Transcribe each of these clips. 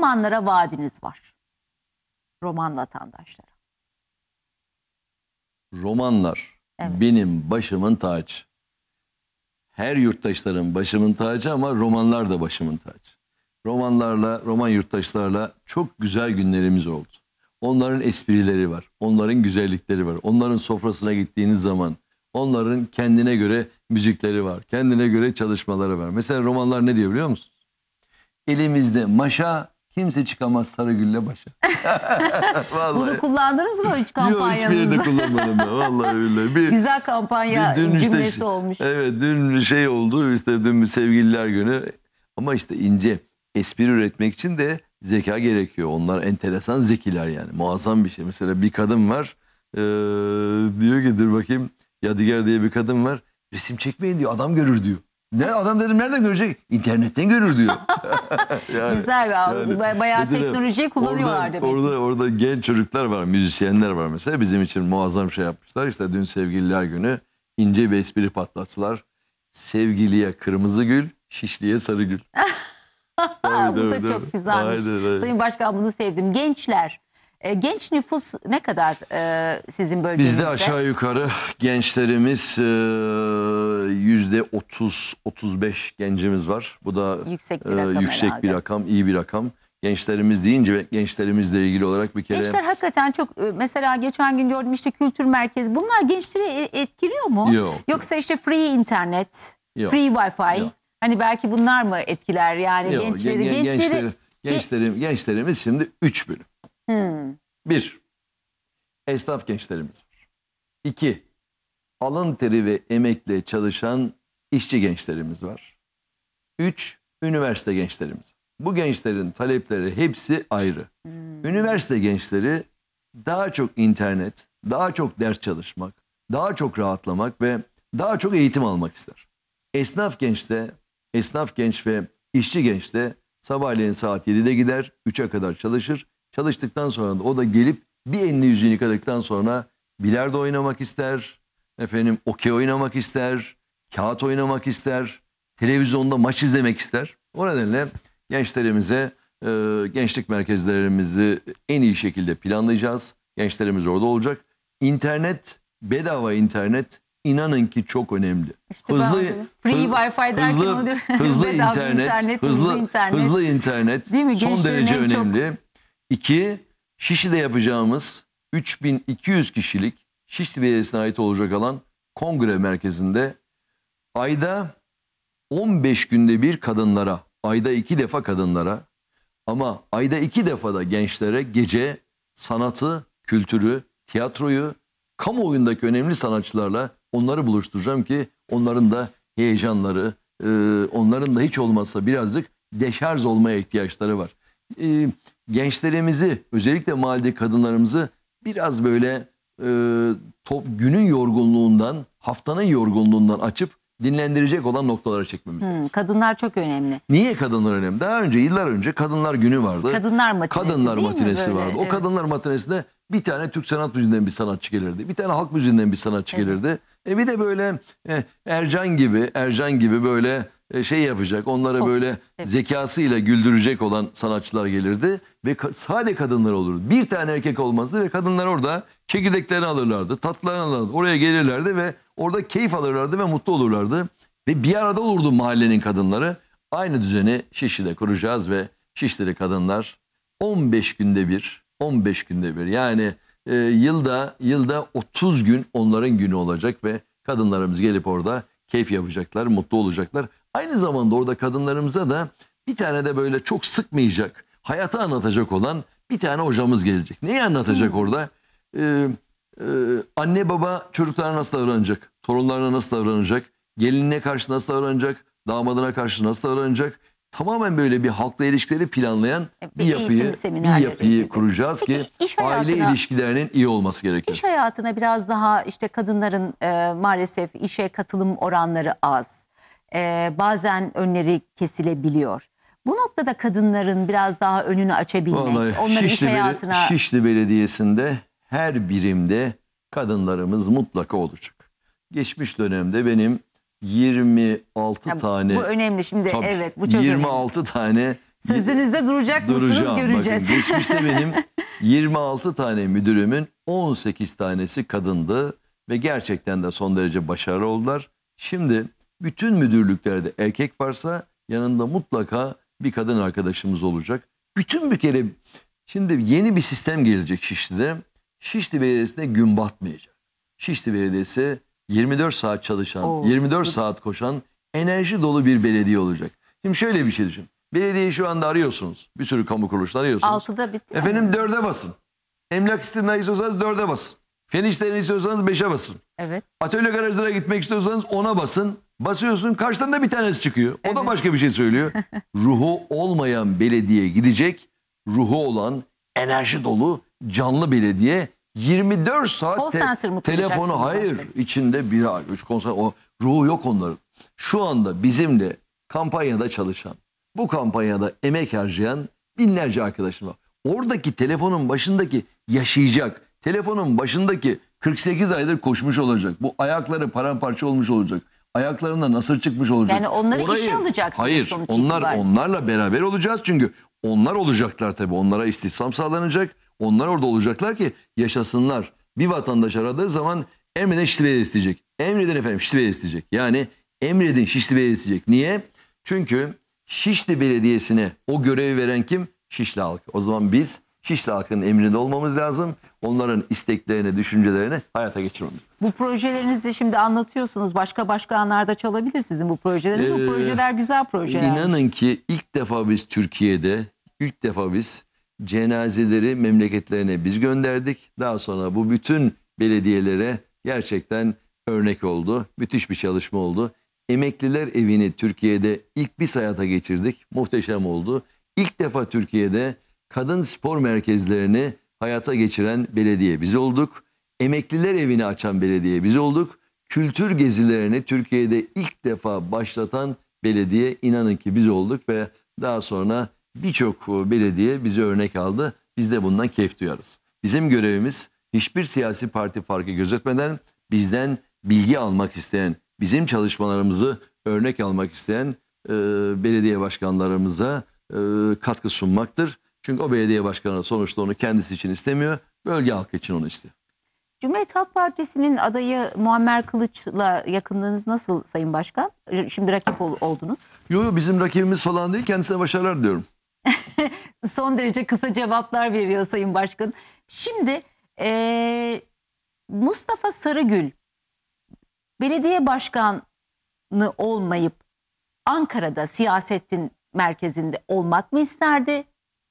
romanlara vaadiniz var. Roman vatandaşlara. Romanlar Evet. benim başımın tacı. Her yurttaşların başımın tacı ama romanlar da başımın tacı. Romanlarla, roman yurttaşlarla çok güzel günlerimiz oldu. Onların esprileri var, onların güzellikleri var. Onların sofrasına gittiğiniz zaman onların kendine göre müzikleri var, kendine göre çalışmaları var. Mesela romanlar ne diyor biliyor musunuz? Elimizde maşa, kimse çıkamaz Sarıgül'le başa. Vallahi. Bunu kullandınız mı hiç Yok hiçbir kampanyanızda? yerde kullanmadım ben. Vallahi billahi. Bir, Güzel kampanya dün işte cümlesi şey- olmuş. Evet dün şey oldu işte dün bir sevgililer günü. Ama işte ince espri üretmek için de zeka gerekiyor. Onlar enteresan zekiler yani. Muazzam bir şey. Mesela bir kadın var. eee, diyor ki dur bakayım. Yadigar diye bir kadın var. Resim çekmeyin diyor. Adam görür diyor. Ne adam dedim nereden görecek? İnternetten görür diyor. Yani- Güzel ya. yani Bayağı mesela teknolojiyi kullanıyorlar orada, demek. Orada, orada genç çocuklar var, müzisyenler var mesela. Bizim için muazzam şey yapmışlar. İşte dün sevgililer günü ince bir espri patlattılar. Sevgiliye kırmızı gül, şişliye sarı gül. Bu da tabii, çok tabii. güzelmiş. Aynen, aynen. Sayın Başkan bunu sevdim. Gençler. E, genç nüfus ne kadar e, sizin bölgenizde? Bizde aşağı yukarı gençlerimiz e, yüzde 30-35 gencimiz var. Bu da Yüksek bir e, rakam yüksek herhalde. bir rakam, iyi bir rakam. Gençlerimiz deyince ve gençlerimizle ilgili olarak bir kere... Gençler hakikaten çok mesela geçen gün gördüm işte kültür merkezi. Bunlar gençleri etkiliyor mu? Yok. Yoksa işte free internet, Yok. free wifi. Yok. Hani belki bunlar mı etkiler yani Yok, gençleri? gen- gen- gençleri gençleri- gençlerim, gençlerimiz şimdi üç bölüm. Hmm. Bir, esnaf gençlerimiz var. İki, alın teri ve emekle çalışan işçi gençlerimiz var. Üç, üniversite gençlerimiz. Bu gençlerin talepleri hepsi ayrı. Üniversite gençleri daha çok internet, daha çok ders çalışmak, daha çok rahatlamak ve daha çok eğitim almak ister. Esnaf gençte, esnaf genç ve işçi gençte sabahleyin saat 7'de gider, 3'e kadar çalışır. Çalıştıktan sonra da o da gelip bir elini yüzünü yıkadıktan sonra bilardo oynamak ister, efendim okey oynamak ister, kağıt oynamak ister, televizyonda maç izlemek ister. O nedenle gençlerimize e, gençlik merkezlerimizi en iyi şekilde planlayacağız. Gençlerimiz orada olacak. İnternet, bedava internet inanın ki çok önemli. İşte de free wifi derken hızlı, onu diyorum. hızlı internet, internet, hızlı, hızlı internet. hızlı internet Değil mi? son derece en çok- önemli. İki, Şişli'de yapacağımız 3200 kişilik Şişli Belediyesi'ne ait olacak alan kongre merkezinde ayda 15 günde bir kadınlara, ayda iki defa kadınlara ama ayda iki defa da gençlere gece sanatı, kültürü, tiyatroyu, kamuoyundaki önemli sanatçılarla onları buluşturacağım ki onların da heyecanları, e, onların da hiç olmazsa birazcık deşarj olmaya ihtiyaçları var. Gençlerimizi, özellikle mahallede kadınlarımızı biraz böyle e, top, günün yorgunluğundan, haftanın yorgunluğundan açıp dinlendirecek olan noktalara çekmemiz Hmm, lazım. kadınlar çok önemli. Niye kadınlar önemli? Daha önce yıllar önce kadınlar günü vardı. Kadınlar matinesi Kadınlar mi matinesi böyle? vardı. O Evet. kadınlar matinesinde bir tane Türk sanat müziğinden bir sanatçı gelirdi. Bir tane halk müziğinden bir sanatçı Evet. gelirdi. E bir de böyle e, Ercan gibi, Ercan gibi böyle e, şey yapacak. Onları Çok, böyle evet. zekasıyla güldürecek olan sanatçılar gelirdi ve ka- sade kadınlar olurdu. Bir tane erkek olmazdı ve kadınlar orada çekirdeklerini alırlardı, tatlılarını alırlardı. Oraya gelirlerdi ve orada keyif alırlardı ve mutlu olurlardı. Ve bir arada olurdu mahallenin kadınları. Aynı düzeni Şişli'de kuracağız ve Şişli'de kadınlar 15 günde bir, 15 günde bir yani e, yılda yılda 30 gün onların günü olacak ve kadınlarımız gelip orada keyif yapacaklar, mutlu olacaklar. Aynı zamanda orada kadınlarımıza da bir tane de böyle çok sıkmayacak, hayatı anlatacak olan bir tane hocamız gelecek. Neyi anlatacak orada? Ee, e, anne baba çocuklarına nasıl davranacak? Torunlarına nasıl davranacak? Gelinine karşı nasıl davranacak? Damadına karşı nasıl davranacak? Tamamen böyle bir halkla ilişkileri planlayan E, bir bir yapıyı, bir yapıyı gibi. kuracağız Peki, ki iş aile hayatına- ilişkilerinin iyi olması gerekiyor. İş hayatına biraz daha işte kadınların e, maalesef işe katılım oranları az. E, bazen önleri kesilebiliyor. Bu noktada kadınların biraz daha önünü açabilmek, Vallahi onları iş Şişli, Beli- hayatına... Şişli Belediyesi'nde her birimde kadınlarımız mutlaka olacak. Geçmiş dönemde benim 26 Ha, tane bu önemli şimdi Tabii, evet bu çok 26 tane Sözünüzde duracak mısınız Duracağım. göreceğiz. Bakın, geçmişte benim 26 tane müdürümün 18 tanesi kadındı ve gerçekten de son derece başarılı oldular. Şimdi bütün müdürlüklerde erkek varsa yanında mutlaka bir kadın arkadaşımız olacak. Bütün bir kere şimdi yeni bir sistem gelecek Şişli'de. Şişli Belediyesi'ne gün batmayacak. Şişli Belediyesi 24 saat çalışan, Oo. 24 saat koşan enerji dolu bir belediye olacak. Şimdi şöyle bir şey düşün. Belediyeyi şu anda arıyorsunuz. Bir sürü kamu kuruluşları arıyorsunuz. Altıda bitti. Efendim dörde basın. Emlak istimlak istiyorsanız dörde basın. Fen işlerini istiyorsanız beşe basın. Evet. Atölye garajlara gitmek istiyorsanız ona basın. Basıyorsun karşıdan da bir tanesi çıkıyor. O da Evet. başka bir şey söylüyor. ruhu olmayan belediye gidecek. Ruhu olan enerji dolu canlı belediye 24 saat mı telefonu hayır başkanım? içinde bir ay üç konser o ruhu yok onların. Şu anda bizimle kampanyada çalışan bu kampanyada emek harcayan binlerce arkadaşım var. Oradaki telefonun başındaki yaşayacak. Telefonun başındaki 48 aydır koşmuş olacak. Bu ayakları paramparça olmuş olacak. Ayaklarında nasır çıkmış olacak. Yani onları işe alacaksınız Hayır sonuç onlar itibariyle. onlarla beraber olacağız. Çünkü onlar olacaklar tabii. Onlara istihdam sağlanacak. Onlar orada olacaklar ki yaşasınlar. Bir vatandaş aradığı zaman emredin Şişli Belediyesi isteyecek. Emredin efendim Şişli Belediyesi isteyecek. Yani emredin Şişli Belediyesi isteyecek. Niye? Çünkü Şişli Belediyesi'ne o görevi veren kim? Şişli halkı. O zaman biz Şişli halkının emrinde olmamız lazım. Onların isteklerini, düşüncelerini hayata geçirmemiz lazım. Bu projelerinizi şimdi anlatıyorsunuz. Başka başka anlarda çalabilir sizin bu projeleriniz. bu Ee, projeler güzel projeler. İnanın ki ilk defa biz Türkiye'de, ilk defa biz cenazeleri memleketlerine biz gönderdik. Daha sonra bu bütün belediyelere gerçekten örnek oldu. Müthiş bir çalışma oldu. Emekliler evini Türkiye'de ilk biz hayata geçirdik. Muhteşem oldu. İlk defa Türkiye'de kadın spor merkezlerini hayata geçiren belediye biz olduk. Emekliler evini açan belediye biz olduk. Kültür gezilerini Türkiye'de ilk defa başlatan belediye inanın ki biz olduk ve daha sonra birçok belediye bize örnek aldı. Biz de bundan keyif duyarız. Bizim görevimiz hiçbir siyasi parti farkı gözetmeden bizden bilgi almak isteyen, bizim çalışmalarımızı örnek almak isteyen e, belediye başkanlarımıza e, katkı sunmaktır. Çünkü o belediye başkanı sonuçta onu kendisi için istemiyor, bölge halkı için onu istiyor. Cumhuriyet Halk Partisi'nin adayı Muammer Kılıç'la yakınlığınız nasıl Sayın Başkan? Şimdi rakip ol- oldunuz. Yo, yo, bizim rakibimiz falan değil, kendisine başarılar diyorum. Son derece kısa cevaplar veriyor Sayın Başkan. Şimdi eee, Mustafa Sarıgül belediye başkanı olmayıp Ankara'da siyasetin merkezinde olmak mı isterdi?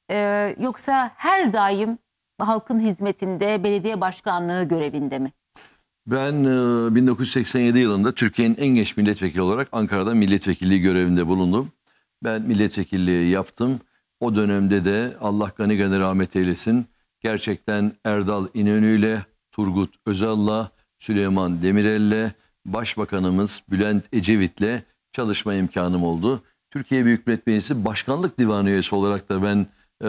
Eee, yoksa her daim halkın hizmetinde belediye başkanlığı görevinde mi? Ben e, 1987 yılında Türkiye'nin en genç milletvekili olarak Ankara'da milletvekilliği görevinde bulundum. Ben milletvekilliği yaptım. O dönemde de Allah gani gani rahmet eylesin. Gerçekten Erdal İnönü ile Turgut Özal'la Süleyman Demirel'le Başbakanımız Bülent Ecevit'le çalışma imkanım oldu. Türkiye Büyük Millet Meclisi Başkanlık Divanı üyesi olarak da ben e,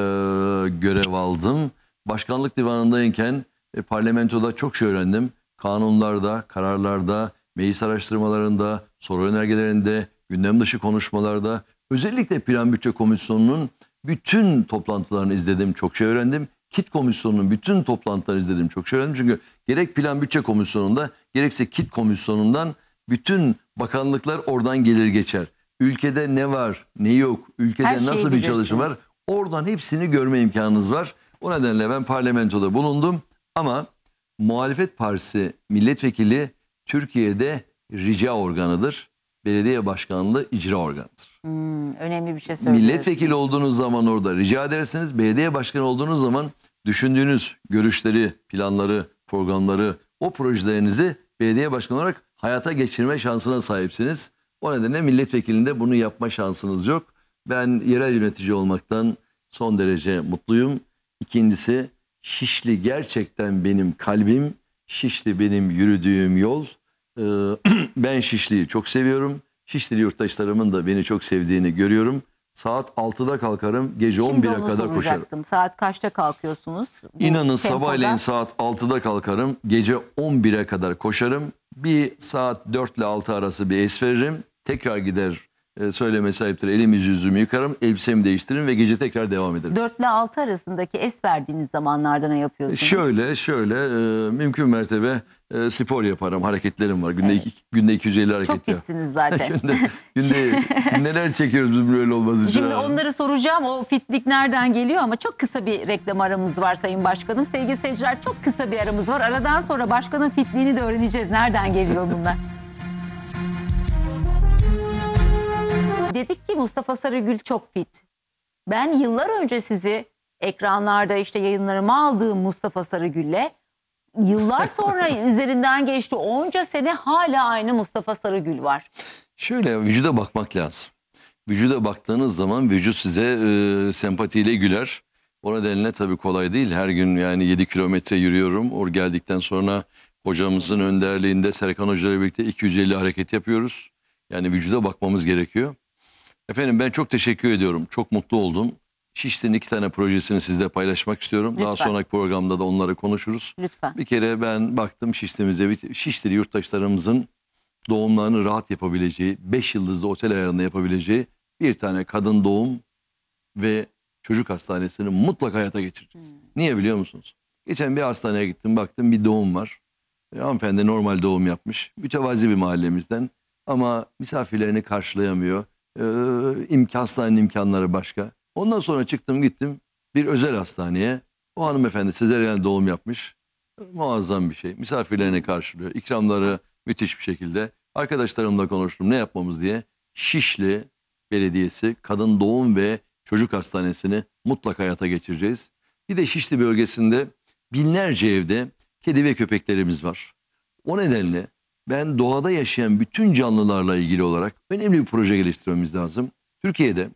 görev aldım. Başkanlık Divanı'ndayken e, parlamentoda çok şey öğrendim. Kanunlarda, kararlarda, meclis araştırmalarında, soru önergelerinde, gündem dışı konuşmalarda, özellikle Plan Bütçe Komisyonu'nun bütün toplantılarını izledim, çok şey öğrendim. KİT Komisyonu'nun bütün toplantılarını izledim, çok şey öğrendim. Çünkü gerek Plan Bütçe Komisyonu'nda, gerekse KİT Komisyonu'ndan bütün bakanlıklar oradan gelir geçer. Ülkede ne var, ne yok, ülkede Her nasıl bir çalışma var, oradan hepsini görme imkanınız var. O nedenle ben parlamentoda bulundum ama muhalefet partisi milletvekili Türkiye'de rica organıdır. Belediye başkanlığı icra organıdır. Hmm, önemli bir şey söylüyorsunuz. Milletvekili olduğunuz zaman orada rica edersiniz. Belediye başkanı olduğunuz zaman düşündüğünüz görüşleri, planları, programları, o projelerinizi belediye başkanı olarak hayata geçirme şansına sahipsiniz. O nedenle milletvekilinde bunu yapma şansınız yok. Ben yerel yönetici olmaktan son derece mutluyum. İkincisi Şişli gerçekten benim kalbim. Şişli benim yürüdüğüm yol. Ee, ben Şişli'yi çok seviyorum. Şişli yurttaşlarımın da beni çok sevdiğini görüyorum. Saat 6'da kalkarım, gece Şimdi 11'e onu kadar koşarım. Saat kaçta kalkıyorsunuz? Bu İnanın tempoda? sabahleyin saat 6'da kalkarım, gece 11'e kadar koşarım. Bir saat 4 ile 6 arası bir es veririm. Tekrar gider e, söyleme sahiptir. Elimi yüzümü yıkarım, elbisemi değiştiririm ve gece tekrar devam ederim. 4 ile 6 arasındaki es verdiğiniz zamanlarda ne yapıyorsunuz? Şöyle şöyle e, mümkün mertebe e, spor yaparım. Hareketlerim var. Günde, iki, günde 250 hareket Çok yap- fitsiniz zaten. günde, günde neler çekiyoruz biz böyle olmaz için. Şimdi onları soracağım. O fitlik nereden geliyor ama çok kısa bir reklam aramız var Sayın Başkanım. Sevgili seyirciler çok kısa bir aramız var. Aradan sonra başkanın fitliğini de öğreneceğiz. Nereden geliyor bunlar? Dedik ki Mustafa Sarıgül çok fit. Ben yıllar önce sizi ekranlarda işte yayınlarıma aldığım Mustafa Sarıgül'le yıllar sonra üzerinden geçti. Onca sene hala aynı Mustafa Sarıgül var. Şöyle vücuda bakmak lazım. Vücuda baktığınız zaman vücut size e, sempatiyle güler. O nedenle tabii kolay değil. Her gün yani 7 kilometre yürüyorum. Or geldikten sonra hocamızın önderliğinde Serkan Hoca ile birlikte 250 hareket yapıyoruz. Yani vücuda bakmamız gerekiyor. Efendim ben çok teşekkür ediyorum. Çok mutlu oldum. Şişli'nin iki tane projesini sizle paylaşmak istiyorum. Daha Lütfen. sonraki programda da onları konuşuruz. Lütfen. Bir kere ben baktım Şişli'mize, Şişli yurttaşlarımızın doğumlarını rahat yapabileceği, 5 yıldızlı otel ayarında yapabileceği bir tane kadın doğum ve çocuk hastanesini mutlaka hayata geçireceğiz. Niye biliyor musunuz? Geçen bir hastaneye gittim baktım bir doğum var. E, hanımefendi normal doğum yapmış. Mütevazi bir mahallemizden ama misafirlerini karşılayamıyor. E, imkan, hastanenin imkanları başka. Ondan sonra çıktım gittim bir özel hastaneye. O hanımefendi sezeryen doğum yapmış. Muazzam bir şey. Misafirlerini karşılıyor. İkramları müthiş bir şekilde. Arkadaşlarımla konuştum ne yapmamız diye. Şişli Belediyesi Kadın Doğum ve Çocuk Hastanesi'ni mutlaka hayata geçireceğiz. Bir de Şişli bölgesinde binlerce evde kedi ve köpeklerimiz var. O nedenle ben doğada yaşayan bütün canlılarla ilgili olarak önemli bir proje geliştirmemiz lazım. Türkiye'de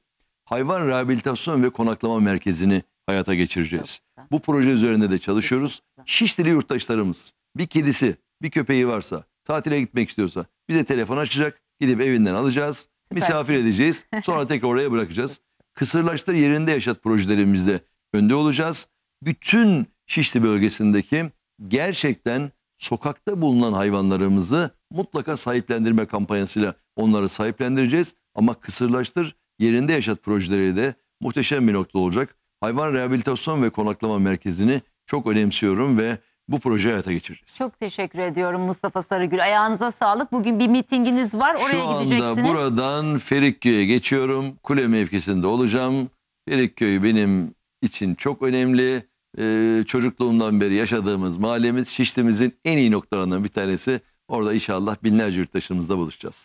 hayvan rehabilitasyon ve konaklama merkezini hayata geçireceğiz. Bu proje üzerinde de çalışıyoruz. Şişlili yurttaşlarımız bir kedisi, bir köpeği varsa, tatile gitmek istiyorsa bize telefon açacak, gidip evinden alacağız, Süpersin. misafir edeceğiz, sonra tekrar oraya bırakacağız. Kısırlaştır yerinde yaşat projelerimizde önde olacağız. Bütün Şişli bölgesindeki gerçekten sokakta bulunan hayvanlarımızı mutlaka sahiplendirme kampanyasıyla onları sahiplendireceğiz. Ama kısırlaştır yerinde yaşat projeleri de muhteşem bir nokta olacak. Hayvan rehabilitasyon ve konaklama merkezini çok önemsiyorum ve bu projeyi hayata geçireceğiz. Çok teşekkür ediyorum Mustafa Sarıgül. Ayağınıza sağlık. Bugün bir mitinginiz var. Oraya Şu anda gideceksiniz. buradan Ferikköy'e geçiyorum. Kule mevkisinde olacağım. Ferikköy benim için çok önemli. Ee, çocukluğumdan beri yaşadığımız mahallemiz Şişli'mizin en iyi noktalarından bir tanesi. Orada inşallah binlerce yurttaşımızla buluşacağız.